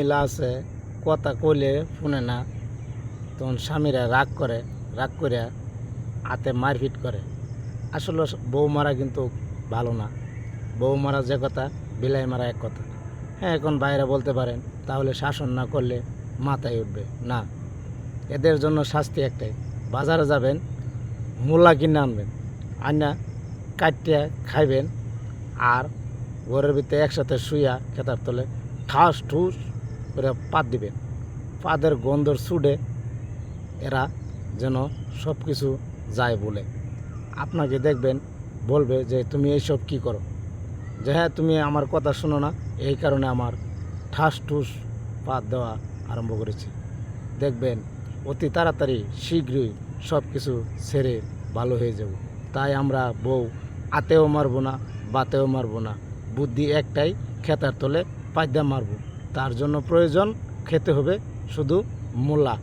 মহিলা আছে, কথা কইলে শুনে না। তখন স্বামীরা রাগ করে রাগ করে হাতে মারপিট করে। আসলে বউ মারা কিন্তু ভালো না। বউ মারা যে কথা, বিলাই মারা এক কথা। হ্যাঁ এখন বাইরে বলতে পারেন, তাহলে শাসন না করলে মাথায় উঠবে। না, এদের জন্য শাস্তি একটাই। বাজারে যাবেন, মূলা কিনে আনবেন আনা কাটিয়া খাইবেন, আর ঘরের ভিতরে একসাথে শুইয়া খেতার তলে, ঠাস ঠুস করে পাত দিবেন পাদের গন্ধর সুডে এরা যেন সব কিছু যায় বলে। আপনাকে দেখবেন, বলবে যে, তুমি এইসব কি করো? যে হ্যাঁ তুমি আমার কথা শোনো না। এই কারণে আমার ঠাস ঠুস পাত দেওয়া আরম্ভ করেছি। দেখবেন, অতি তাড়াতাড়ি শীঘ্রই সব কিছু ছেড়ে ভালো হয়ে যাব। তাই আমরা বউ, আতেও মারবো না, বাতেও মারবো না। বুদ্ধি একটাই, খেতার তলে পাইদা মারবো। তার জন্য প্রয়োজন খেতে হবে শুধু মূলা।